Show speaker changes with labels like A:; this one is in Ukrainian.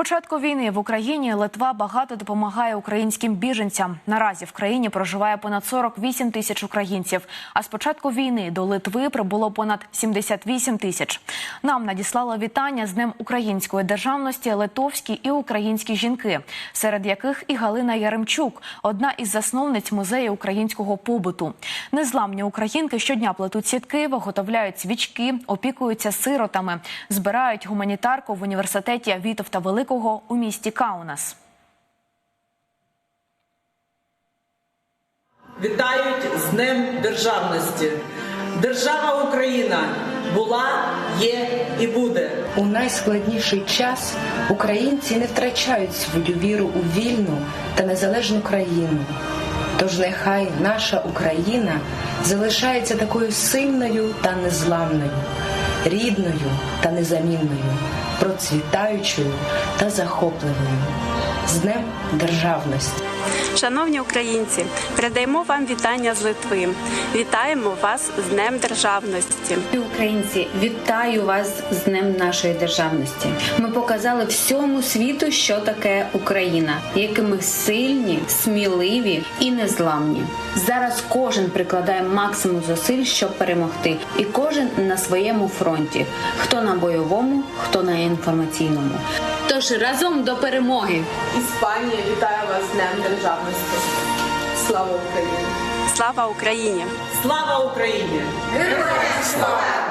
A: початку війни в Україні Литва багато допомагає українським біженцям. Наразі в країні проживає понад 48 тисяч українців. А з початку війни до Литви прибуло понад 78 тисяч. Нам надіслали вітання з Днем української державності литовські і українські жінки, серед яких і Галина Яремчук, одна із засновниць музею українського побуту. Незламні українки щодня плетуть сітки, виготовляють свічки, опікуються сиротами, збирають гуманітарку в університеті Вітовта Великого у місті Каунас.
B: Вітають з Днем Державності. Держава Україна була, є і буде.
C: У найскладніший час українці не втрачають свою віру у вільну та незалежну країну. Тож нехай наша Україна залишається такою сильною та незламною, рідною та незамінною, процвітаючою та захопливою. З Днем Державності!
D: Шановні українці, передаємо вам вітання з Литви. Вітаємо вас з Днем Державності.
E: Українці, вітаю вас з Днем нашої державності. Ми показали всьому світу, що таке Україна, які ми сильні, сміливі і незламні. Зараз кожен прикладає максимум зусиль, щоб перемогти, і кожен на своєму фронті: хто на бойовому, хто на інформаційному. Тож разом до перемоги!
F: Іспанія вітає вас з Днем Державності. Слава Україні!
D: Слава Україні!
B: Слава Україні!
F: Героям слава!